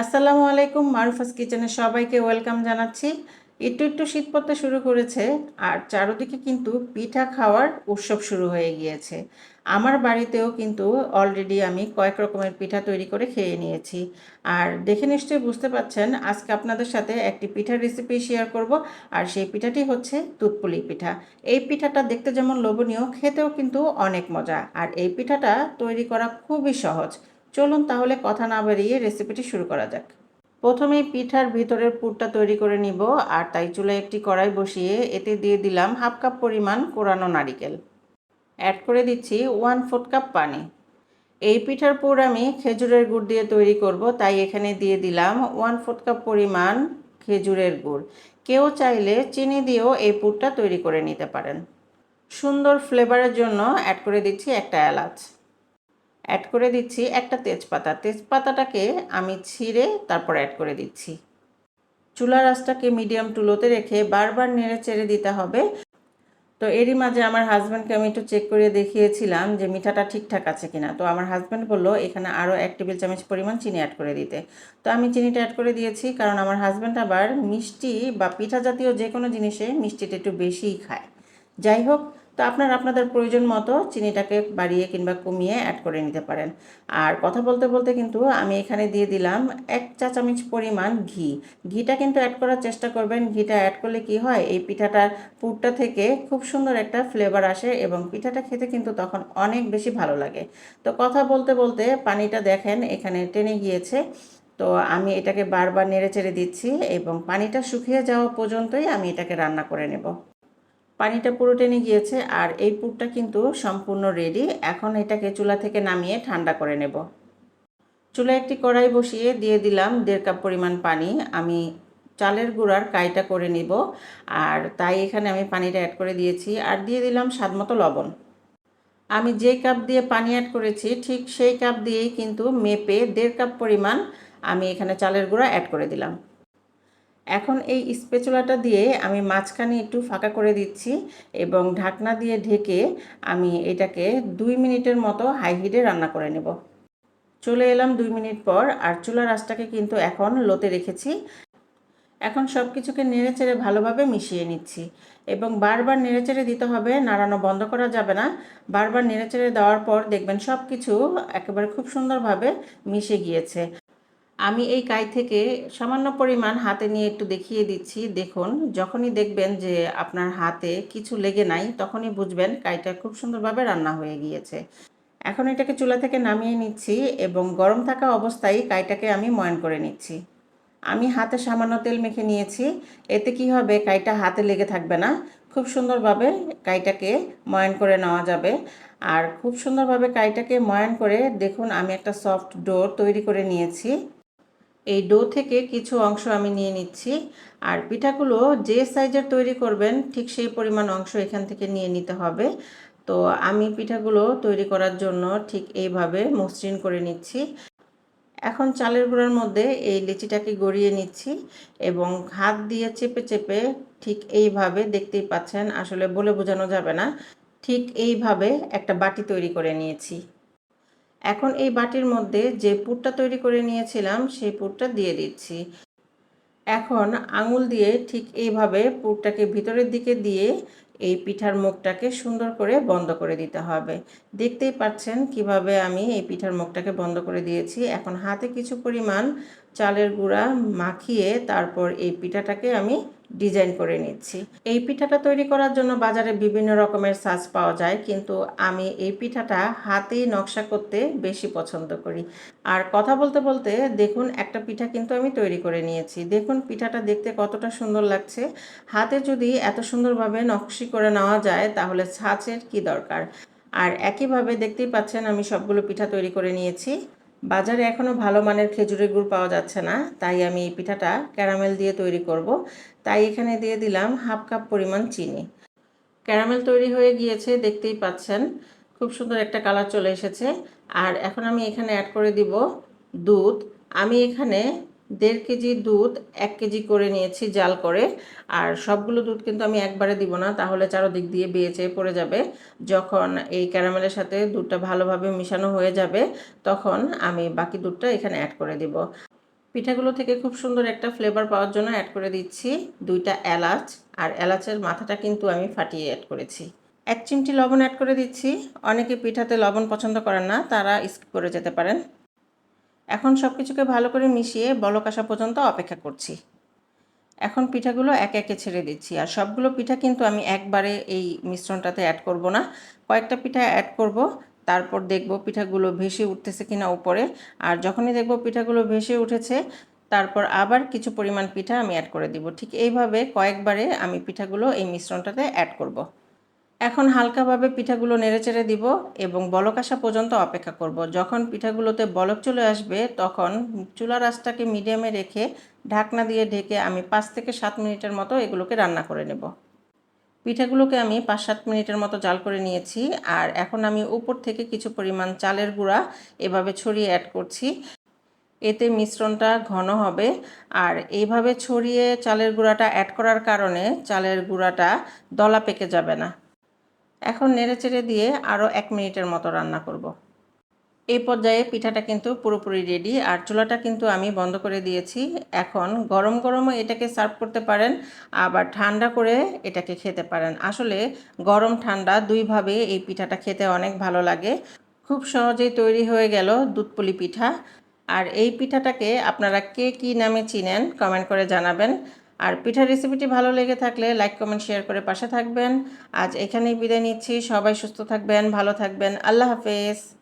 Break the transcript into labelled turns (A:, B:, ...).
A: আসসালামু আলাইকুম, মারুফাস কিচেনে সবাইকে ওয়েলকাম জানাচ্ছি। একটু একটু শীত পড়তে শুরু করেছে, আর চারদিকে কিন্তু পিঠা খাওয়ার উৎসব শুরু হয়ে গিয়েছে। আমার বাড়িতেও কিন্তু অলরেডি আমি কয়েক রকমের পিঠা তৈরি করে খেয়ে নিয়েছি। আর দেখে নিশ্চয়ই বুঝতে পাচ্ছেন, আজকে আপনাদের সাথে একটি পিঠার রেসিপি শেয়ার করব, আর সেই পিঠাটি হচ্ছে দুধপুলি পিঠা। এই পিঠাটা দেখতে যেমন লোভনীয়, খেতেও কিন্তু অনেক মজা। আর এই পিঠাটা তৈরি করা খুবই সহজ। চলুন তাহলে কথা না বাড়িয়ে রেসিপিটি শুরু করা যাক। প্রথমেই পিঠার ভিতরের পুরটা তৈরি করে নিব, আর তাই চুলায় একটি কড়াই বসিয়ে এতে দিয়ে দিলাম হাফ কাপ পরিমাণ কোরানো নারিকেল। অ্যাড করে দিচ্ছি ওয়ান ফোর্থ কাপ পানি। এই পিঠার পুর আমি খেজুরের গুড় দিয়ে তৈরি করব, তাই এখানে দিয়ে দিলাম ওয়ান ফোর্থ কাপ পরিমাণ খেজুরের গুড়। কেউ চাইলে চিনি দিয়েও এই পুরটা তৈরি করে নিতে পারেন। সুন্দর ফ্লেভারের জন্য অ্যাড করে দিচ্ছি একটা এলাচ। অ্যাড করে দিচ্ছি একটা তেজপাতা। তেজপাতাটাকে আমি ছিঁড়ে তারপর অ্যাড করে দিচ্ছি। চুলা রাসটাকে মিডিয়াম টুলোতে রেখে বারবার নেড়ে চেড়ে দিতে হবে। তো এরই মাঝে আমার হাজব্যান্ডকে আমি একটু চেক করে দেখিয়েছিলাম যে মিঠাটা ঠিকঠাক আছে কিনা। তো আমার হাজব্যান্ড বলল, এখানে আরও এক টেবিল চামচ পরিমাণ চিনি অ্যাড করে দিতে। তো আমি চিনিটা অ্যাড করে দিয়েছি কারণ আমার হাজব্যান্ড আবার মিষ্টি বা পিঠা জাতীয় যে কোনো জিনিসে মিষ্টিটা একটু বেশিই খায়। যাই হোক তো আপনার আপনাদের প্রয়োজন মতো চিনিটাকে বাড়িয়ে কিংবা কমিয়ে অ্যাড করে নিতে পারেন। আর কথা বলতে বলতে কিন্তু আমি এখানে দিয়ে দিলাম এক চা চামচ পরিমাণ ঘি। ঘিটা কিন্তু অ্যাড করার চেষ্টা করবেন। ঘিটা অ্যাড করলে কি হয়? এই পিঠাটার পুরটা থেকে খুব সুন্দর একটা ফ্লেভার আসে এবং পিঠাটা খেতে কিন্তু তখন অনেক বেশি ভালো লাগে। তো কথা বলতে বলতে পানিটা দেখেন, এখানে টেনে গিয়েছে। তো আমি এটাকে বারবার নেড়ে চেড়ে দিচ্ছি এবং পানিটা শুকিয়ে যাওয়া পর্যন্তই আমি এটাকে রান্না করে নেব। পানিটা পুরো টেনে গিয়েছে আর এই পুরটা কিন্তু সম্পূর্ণ রেডি এখন এটাকে চুলা থেকে নামিয়ে ঠান্ডা করে নেব। চুলায় একটি কড়াই বসিয়ে দিয়ে দিলাম দেড় কাপ পরিমাণ পানি। আমি চালের গুঁড়ার কাইটা করে নিব আর তাই এখানে আমি পানিটা অ্যাড করে দিয়েছি আর দিয়ে দিলাম স্বাদমতো লবণ। আমি যে কাপ দিয়ে পানি অ্যাড করেছি ঠিক সেই কাপ দিয়েই কিন্তু মেপে দেড় কাপ পরিমাণ আমি এখানে চালের গুঁড়া অ্যাড করে দিলাম। এখন এই স্পেচুলাটা দিয়ে আমি মাঝখানে একটু ফাঁকা করে দিচ্ছি এবং ঢাকনা দিয়ে ঢেকে আমি এটাকে দুই মিনিটের মতো হাই হিটে রান্না করে নেব। চলে এলাম দুই মিনিট পর আর চুলার আঁচটাকে কিন্তু এখন লোতে রেখেছি। এখন সব কিছুকে নেড়েচেড়ে ভালোভাবে মিশিয়ে নিচ্ছি এবং বারবার নেড়েচেড়ে দিতে হবে, নাড়ানো বন্ধ করা যাবে না। বারবার নেড়েচেড়ে দেওয়ার পর দেখবেন সব কিছু একেবারে খুব সুন্দরভাবে মিশে গিয়েছে। আমি এই কাই থেকে সামান্য পরিমাণ হাতে নিয়ে একটু দেখিয়ে দিচ্ছি। দেখুন, যখনই দেখবেন যে আপনার হাতে কিছু লেগে নাই, তখনই বুঝবেন কাইটা খুব সুন্দরভাবে রান্না হয়ে গিয়েছে। এখন এটাকে চুলা থেকে নামিয়ে নিচ্ছি এবং গরম থাকা অবস্থায় কাইটাকে আমি ময়ন করে নিচ্ছি। আমি হাতে সামান্য তেল মেখে নিয়েছি। এতে কি হবে? কাইটা হাতে লেগে থাকবে না। খুব সুন্দরভাবে কাইটাকে ময়ন করে নেওয়া যাবে। আর খুব সুন্দরভাবে কাইটাকে ময়ান করে দেখুন, আমি একটা সফট ডো তৈরি করে নিয়েছি। এই ডো থেকে কিছু অংশ আমি নিয়ে নিচ্ছি। আর পিঠাগুলো যে সাইজের তৈরি করবেন, ঠিক সেই পরিমাণ অংশ এখান থেকে নিয়ে নিতে হবে। তো আমি পিঠাগুলো তৈরি করার জন্য ঠিক এইভাবে মসৃণ করে নিচ্ছি। এখন চালের গুঁড়ার মধ্যে এই লিচিটাকে গড়িয়ে নিচ্ছি এবং হাত দিয়ে চেপে চেপে ঠিক এইভাবে দেখতেই পাচ্ছেন, আসলে বলে বোঝানো যাবে না, ঠিক এইভাবে একটা বাটি তৈরি করে নিয়েছি। এখন এই বাটির মধ্যে যে পুরটা তৈরি করে নিয়েছিলাম, সেই পুরটা দিয়ে দিচ্ছি। এখন আঙুল দিয়ে ঠিক এইভাবে পুরটাকে ভিতরের দিকে দিয়ে এই পিঠার মুখটাকে সুন্দর করে বন্ধ করে দিতে হবে। দেখতেই পাচ্ছেন কীভাবে আমি এই পিঠার মুখটাকে বন্ধ করে দিয়েছি। এখন হাতে কিছু পরিমাণ চালের গুঁড়া মাখিয়ে তারপর এই পিঠাটাকে আমি ডিজাইন করে নিচ্ছি। এই পিঠাটা তৈরি করার জন্য বাজারে বিভিন্ন রকমের সাজ পাওয়া যায়, কিন্তু আমি এই পিঠাটা হাতেই নকশা করতে বেশি পছন্দ করি। আর কথা বলতে বলতে দেখুন, একটা পিঠা কিন্তু আমি তৈরি করে নিয়েছি। দেখুন, পিঠাটা দেখতে কতটা সুন্দর লাগছে। হাতে যদি এত সুন্দরভাবে নকশি করে নেওয়া যায়, তাহলে ছাঁচের কি দরকার? আর একইভাবে দেখতেই পাচ্ছেন, আমি সবগুলো পিঠা তৈরি করে নিয়েছি। বাজারে এখনও ভালো মানের খেজুরের গুড় পাওয়া যাচ্ছে না, তাই আমি এই পিঠাটা ক্যারামেল দিয়ে তৈরি করব। তাই এখানে দিয়ে দিলাম হাফ কাপ পরিমাণ চিনি। ক্যারামেল তৈরি হয়ে গিয়েছে, দেখতেই পাচ্ছেন। খুব সুন্দর একটা কালার চলে এসেছে। আর এখন আমি এখানে অ্যাড করে দিব দুধ। আমি এখানে দেড় কেজি দুধ, এক কেজি করে নিয়েছি জাল করে। আর সবগুলো দুধ কিন্তু আমি একবারে দিব না, তাহলে চারোদিক দিয়ে বেয়েছে পড়ে যাবে। যখন এই ক্যারামেলের সাথে দুধটা ভালোভাবে মিশানো হয়ে যাবে, তখন আমি বাকি দুধটা এখানে অ্যাড করে দিব। পিঠাগুলো থেকে খুব সুন্দর একটা ফ্লেভার পাওয়ার জন্য অ্যাড করে দিচ্ছি দুইটা এলাচ, আর এলাচের মাথাটা কিন্তু আমি ফাটিয়ে অ্যাড করেছি। এক চিমটি লবণ অ্যাড করে দিচ্ছি। অনেকে পিঠাতে লবণ পছন্দ করেন না, তারা স্কিপ করে যেতে পারেন। এখন সব কিছুকে ভালো করে মিশিয়ে বলক আসা পর্যন্ত অপেক্ষা করছি। এখন পিঠাগুলো একে একে ছেড়ে দিচ্ছি, আর সবগুলো পিঠা কিন্তু আমি একবারে এই মিশ্রণটাতে অ্যাড করব না। কয়েকটা পিঠা অ্যাড করব। তারপর দেখব পিঠাগুলো ভেসে উঠতেছে কিনা উপরে আর যখনই দেখব পিঠাগুলো ভেসে উঠেছে, তারপর আবার কিছু পরিমাণ পিঠা আমি অ্যাড করে দিব ঠিক এইভাবে কয়েকবারে আমি পিঠাগুলো এই মিশ্রণটাতে অ্যাড করব। এখন হালকাভাবে পিঠাগুলো নেড়েচেড়ে দিব এবং বলক আসা পর্যন্ত অপেক্ষা করব। যখন পিঠাগুলোতে বলক চলে আসবে, তখন চুলার আঁচটাকে মিডিয়ামে রেখে ঢাকনা দিয়ে ঢেকে আমি পাঁচ থেকে সাত মিনিটের মতো এগুলোকে রান্না করে নেব পিঠাগুলোকে আমি পাঁচ সাত মিনিটের মতো জাল করে নিয়েছি। আর এখন আমি উপর থেকে কিছু পরিমাণ চালের গুঁড়া এভাবে ছড়িয়ে অ্যাড করছি। এতে মিশ্রণটা ঘন হবে। আর এইভাবে ছড়িয়ে চালের গুঁড়াটা অ্যাড করার কারণে চালের গুঁড়াটা দলা পেকে যাবে না। এখন নেড়ে চেড়ে দিয়ে আরও এক মিনিটের মতো রান্না করব। এই পর্যায়ে পিঠাটা কিন্তু পুরোপুরি রেডি আর চুলাটা কিন্তু আমি বন্ধ করে দিয়েছি। এখন গরম গরমও এটাকে সার্ভ করতে পারেন, আবার ঠান্ডা করে এটাকে খেতে পারেন। আসলে গরম ঠান্ডা দুইভাবে এই পিঠাটা খেতে অনেক ভালো লাগে। খুব সহজেই তৈরি হয়ে গেল দুধপুলি পিঠা। আর এই পিঠাটাকে আপনারা কে কী নামে চিনেন কমেন্ট করে জানাবেন। আর পিঠার রেসিপিটি ভালো লেগে থাকলে লাইক কমেন্ট শেয়ার করে পাশে থাকবেন। আজ এখানেই বিদায় নিচ্ছি। সবাই সুস্থ থাকবেন, ভালো থাকবেন। আল্লাহ হাফেজ।